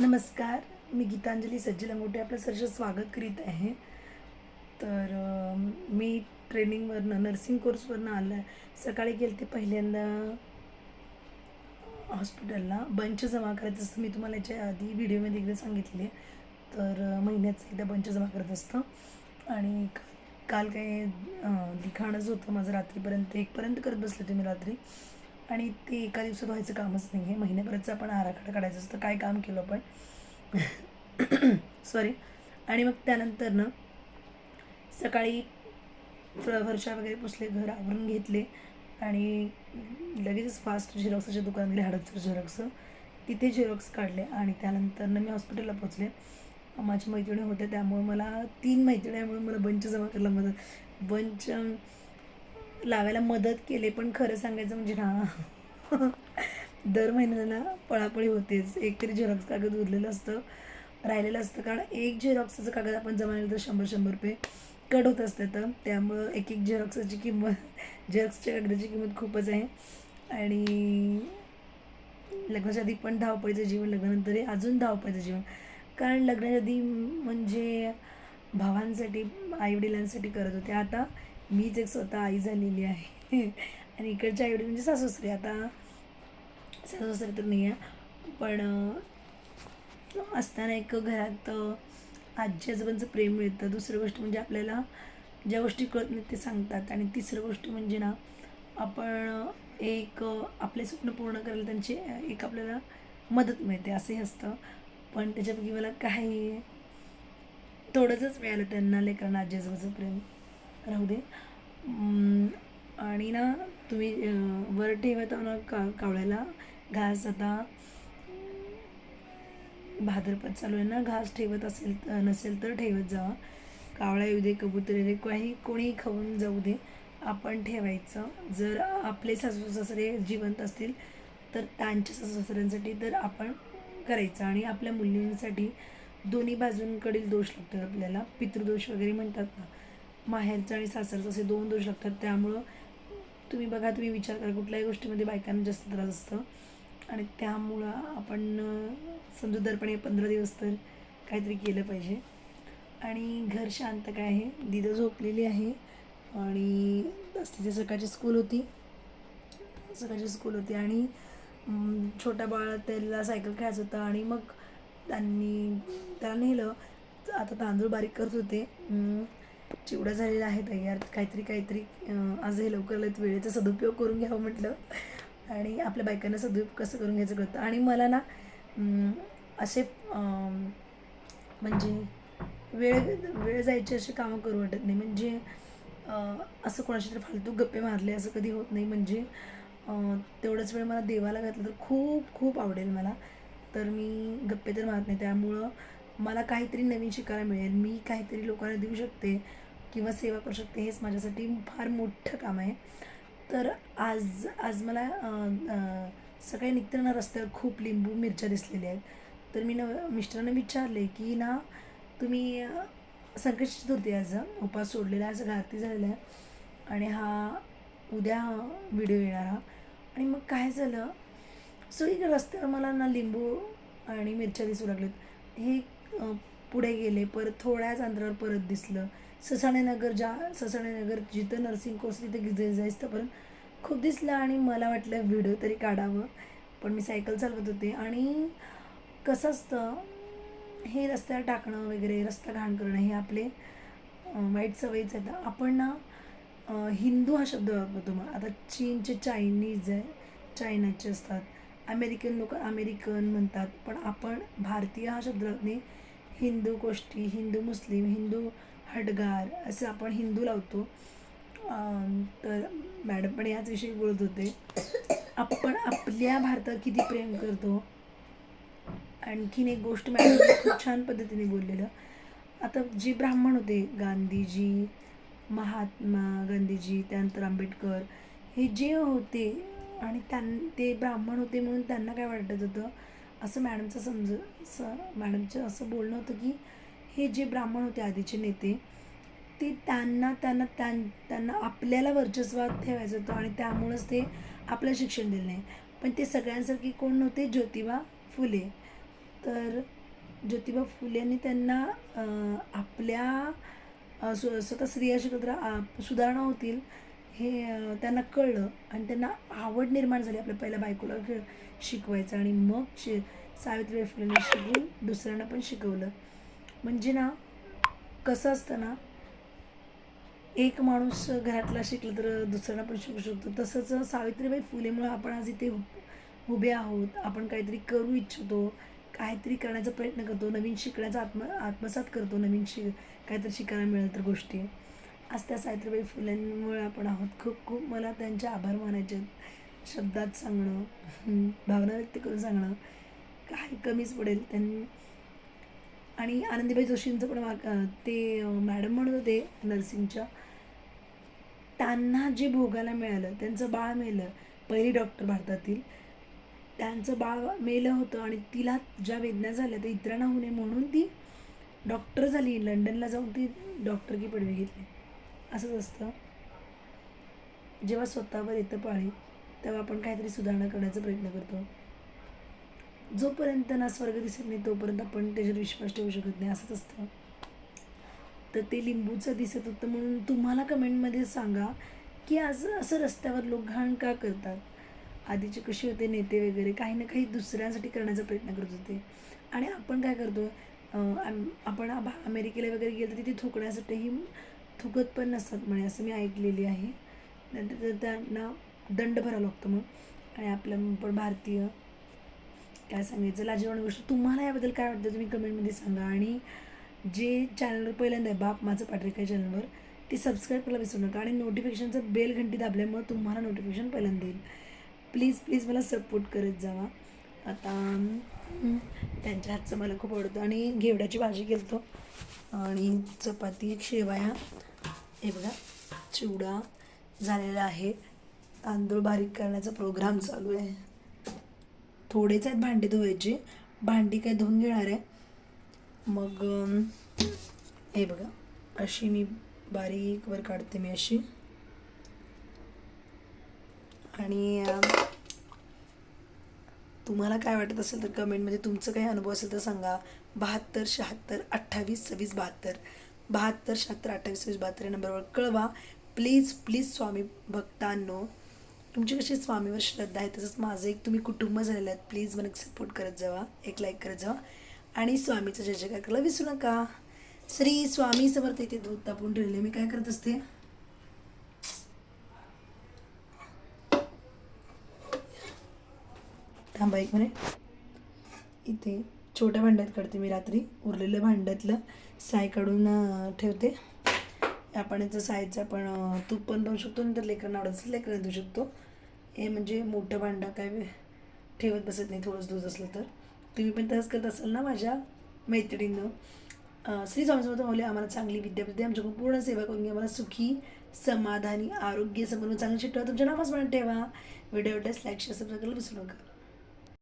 नमस्कार मी गीतांजली सज्जी लंगोटे आपलं सरस स्वागत करीत आहे. तर मी ट्रेनिंगवरनं नर्सिंग कोर्सवरनं आलं आहे सकाळी गेले ते पहिल्यांदा हॉस्पिटलला. बंच जमा करायचं असतं मी तुम्हाला याच्या आधी व्हिडिओमध्ये एकदा सांगितले तर महिन्याचं एकदा बंच जमा करत असतं. आणि का- काल काही लिखाणच होतं माझं रात्रीपर्यंत. एकपर्यंत करत बसले तुम्ही रात्री. आणि ते एका दिवसात व्हायचं कामच नाही आहे महिन्याभराचं आपण आराखडा काढायचं असतं. काय काम केलं आपण? सॉरी आणि मग त्यानंतर ना सकाळी फरशा वगैरे पुसले घर आवरून घेतले आणि लगेचच फास्ट झेरॉक्सच्या दुकानात गेले हडपसर झेरॉक्स. तिथे झेरॉक्स काढले आणि त्यानंतर मी हॉस्पिटलला पोचले माझ्या मैत्रिणी होत्या त्यामुळे मला तीन मैत्रिणीमुळे मला बंच जमा करायला मदत. बंच लावायला मदत केली पण खरं सांगायचं म्हणजे ना दर महिन्याला पळापळी होतेच. एक तरी झेरॉक्स कागद उरलेलं असतं राहिलेलं असतं. कारण एक झेरॉक्सचं कागद आपण जमा केलं तर शंभर शंभर रुपये कट होत असतं तर. त्यामुळं एक एक झेरॉक्सची किंमत झेरॉक्सच्या कागदाची किंमत खूपच आहे. आणि लग्नाच्या आधी पण धावपळीचं जीवन लग्नानंतरही अजून धावपळीचं जीवन कारण लग्नाच्या आधी म्हणजे भावांसाठी आईवडिलांसाठी करत होते. आता मीच एक स्वतः आई झालेली आहे. आणि इकडच्या आईवडील म्हणजे सासूसरे आता सासूसरे तर नाही आहे पण असताना एक घरात आजी आजोबांचं प्रेम मिळतं. दुसरी गोष्ट म्हणजे आपल्याला ज्या गोष्टी कळत नाहीत ते सांगतात. आणि तिसरी गोष्ट म्हणजे ना आपण एक आपले स्वप्न पूर्ण करायला त्यांची एक आपल्याला मदत मिळते. असंही असतं. पण त्याच्यापैकी मला काही थोडंसंच मिळालं त्यांना लेकरांना आजी आजोबाचं प्रेम. राहू दे. आणि ना तुम्ही वर ठेवत ना का कावळ्याला घास आता भाद्रपद चालू आहे ना घास ठेवत असेल नसेल तर ठेवत जावा कावळा येऊ दे कबूतर येऊ दे काही कोणीही खाऊन जाऊ दे. आपण ठेवायचं. जर आपले सासू सासरे जिवंत असतील तर त्यांच्या सासू सासऱ्यांसाठी तर आपण करायचं. आणि आपल्या मुलींसाठी दोन्ही बाजूंकडील दोष लागतात आपल्याला. पितृदोष वगैरे म्हणतात ना. माहेरचं आणि सासरचं असे दोन दोष लागतात. त्यामुळं तुम्ही बघा तुम्ही विचार करा कुठल्याही गोष्टीमध्ये बायकांना जास्त त्रास असतं. आणि त्यामुळं आपण अं, समजूतदारपणे पंधरा दिवस तर काहीतरी केलं पाहिजे. आणि घर शांत काय आहे? दिदं झोपलेली आहे. आणि तिथे सकाळची स्कूल होती. सकाळची स्कूल होती. आणि छोटा बाळ त्याला सायकल खेळायचं होतं. आणि मग त्यांनी त्याला नेलं. आता तांदूळ बारीक करत होते. चिवडा झालेला आहे तयार. काहीतरी काहीतरी आज हे लवकर वेळेचा सदुपयोग करून घ्यावं म्हटलं. आणि आपल्या बायकांना सदुपयोग कसं करून घ्यायचं कळतं. आणि मला ना असे म्हणजे वेळ वेळ जायची अशी कामं करू वाटत नाही. म्हणजे असं कोणाशी तरी फालतू गप्पे मारले असं कधी होत नाही. म्हणजे तेवढाच वेळ मला देवाला घातलं तर खूप खूप आवडेल मला. तर मी गप्पे तर मारत नाही. त्यामुळं मला काहीतरी नवीन शिकायला मिळेल मी काहीतरी लोकांना देऊ शकते किंवा सेवा करू शकते हेच माझ्यासाठी फार मोठं काम आहे. तर आज आज मला सकाळी निघताना रस्त्यावर खूप लिंबू मिरच्या दिसलेल्या आहेत. तर मी न मिस्टरांना विचारले की ना तुम्ही संकट चतुर्थी आज उपास सोडलेला आज आरती झालेला आहे आणि हा उद्या व्हिडिओ येणार हा. आणि मग काय झालं? सगळीकडे रस्त्यावर मला ना लिंबू आणि मिरच्या दिसू लागलेत. हे पुढे गेले परत थोड्याच अंतरावर परत दिसलं. ससाणेनगर ज्या ससाणेनगर जिथं नर्सिंग कोर्स तिथे जे जायचं परत खूप दिसलं आणि मला वाटलं व्हिडिओ तरी काढावं. पण मी सायकल चालवत होते आणि कसं असतं हे रस्त्यावर टाकणं वगैरे रस्ता घाण करणं हे आपले वाईट सवयीच आहेत. आपण ना हिंदू हा शब्द वापरतो मग. आता चीनचे चायनीज आहे चायनाचे असतात. अमेरिकन लोक अमेरिकन म्हणतात पण आपण भारतीय हा शब्द नाही हिंदू गोष्टी हिंदू मुस्लिम हिंदू हटगार असं आपण हिंदू लावतो. तर मॅडम पण याच विषयी बोलत होते. आपण आपल्या भारतात किती प्रेम करतो? आणखीन एक गोष्ट मॅडम खूप छान पद्धतीने बोललेलं. आता जे ब्राह्मण होते गांधीजी महात्मा गांधीजी त्यानंतर आंबेडकर हे जे होते आणि त्यां ते ब्राह्मण होते म्हणून त्यांना काय वाटत होतं? असं मॅडमचं समज स मॅडमचं असं बोलणं होतं की हे जे ब्राह्मण होते आधीचे नेते ते त्यांना त्यांना त्यां त्यांना आपल्याला वर्चस्वात ठेवायचं होतं आणि त्यामुळंच ते आपलं शिक्षण दिलं नाही. पण ते सगळ्यांसारखी कोण नव्हते? ज्योतिबा फुले. तर ज्योतिबा फुलेंनी त्यांना आपल्या स्वतः स्त्रिया शिकत सुधारणा होतील. हे त्यांना कळलं आणि त्यांना आवड निर्माण झाली आपल्या पहिल्या बायकोला खेळ शिकवायचं आणि मग शि सावित्रीबाई फुलेने शिकून दुसऱ्यांना पण शिकवलं. म्हणजे ना कसं असतं ना एक माणूस घरातला शिकलं तर दुसऱ्यांना पण शिकू शकतो. तसंच सावित्रीबाई फुलेमुळं आपण आज इथे उभे आहोत. आपण काहीतरी करू इच्छितो काहीतरी करण्याचा प्रयत्न करतो. नवीन शिकण्याचा आत्म आत्मसात करतो नवीन शि काहीतरी शिकायला मिळेल तर गोष्टी. आज त्या सावित्रीबाई फुलेंमुळे आपण आहोत. खूप खूप मला त्यांचे आभार मानायचे शब्दात सांगणं भावना व्यक्त करून सांगणं काही कमीच पडेल. त्यांनी आणि आनंदीबाई जोशींचं पण वाक- ते मॅडम म्हणत होते नर्सिंगच्या त्यांना जे भोगायला मिळालं त्यांचं बाळ मेलं पहिली डॉक्टर भारतातील त्यांचं बाळ मेलं होतं आणि तिला ज्या वेदना झाल्या त्या इतरांना होऊ नये म्हणून ती डॉक्टर झाली. लंडनला जाऊन ती डॉक्टरकी पदवी घेतली. असंच असतं. जेव्हा स्वतःवर येतं पाळी तेव्हा आपण काहीतरी सुधारणा करण्याचा प्रयत्न करतो. जोपर्यंत ना स्वर्ग दिसत नाही तोपर्यंत आपण त्याच्यावर विश्वास ठेवू शकत नाही असंच असतं. तर ते लिंबूचं दिसत होतं म्हणून तुम्हाला कमेंटमध्ये सांगा की आज असं रस्त्यावर लोक घाण का करतात? आधीचे कसे होते नेते वगैरे काही ना काही दुसऱ्यांसाठी करण्याचा प्रयत्न करत होते. आणि आपण काय करतो आपण अमेरिकेला वगैरे गेलं तर तिथे थोकण्यासाठीही थुकत पण नसतात म्हणे असं मी ऐकलेली आहे. नंतर त्यांना दंड भरावा लागतो मग. आणि आपलं पण भारतीय. काय सांगायचं? लाजवान गोष्ट. तुम्हाला याबद्दल काय वाटतं? तुम्ही कमेंटमध्ये सांगा. आणि जे चॅनलवर पहिल्यांदा आहे बाप माझं पाटरेकर चॅनलवर ते सबस्क्राईब करायला विसरू नका. आणि नोटिफिकेशनचं बेल घंटी दाबल्यामुळे तुम्हाला नोटिफिकेशन पहिल्यांदा येईल. प्लीज प्लीज मला सपोर्ट करत जावा. आता त्यांच्या हातचं मला खूप आवडतं. आणि घेवड्याची भाजी केलतो. आणि चपाती शेवया. हे बघा चिवडा झालेला आहे. तांदूळ बारीक करण्याचा प्रोग्राम चालू आहे. थोडेच आहेत भांडी धुवायची. भांडी काय धुवून घेणार आहे. मग हे बघा अशी मी बारीक वर काढते मी अशी. आणि तुम्हाला काय वाटत असेल तर कमेंटमध्ये तुमचं काही अनुभव असेल तर सांगा. बहात्तर शहात्तर अठ्ठावीस सव्वीस बहात्तर. बहात्तर शहात्तर अठ्ठावीस सव्वीस बहात्तर या नंबरवर कळवा. प्लीज प्लीज स्वामी भक्तांनो तुमची कशी स्वामीवर श्रद्धा आहे तसंच माझं एक तुम्ही कुटुंब झालेलं आहे प्लीज मला सपोर्ट करत जावा एक लाईक करत जावा. आणि स्वामीचं जय जयकार करायला विसरू नका. श्री स्वामी समर्थ इथे दूध तापून ठेवले मी काय करत असते? थांबा एक मिनिट इथे छोट्या भांड्यात काढते मी रात्री. उरलेलं भांड्यातलं साय काढून ठेवते. आपण याचं सायचं आपण तूप पण देऊ शकतो नंतर लेकरांना आवडत लेकरांना देऊ शकतो. हे म्हणजे मोठं भांडं काय ठेवत बसत नाही थोडंच दूध असलं तर. तुम्ही पण तसंच करत असाल ना माझ्या मैत्रिणीनं. श्री स्वामी समर्थ माऊली आम्हाला चांगली विद्यापीठ आमच्याकडून पूर्ण सेवा करून घ्या. आम्हाला सुखी समाधानी आरोग्य संपन्न चांगली शिकवा. तुमच्या नावाच म्हणून ठेवा. व्हिडिओ आवडल्यास लाईक शेअर सबस्क्राईब करायला विसरू नका.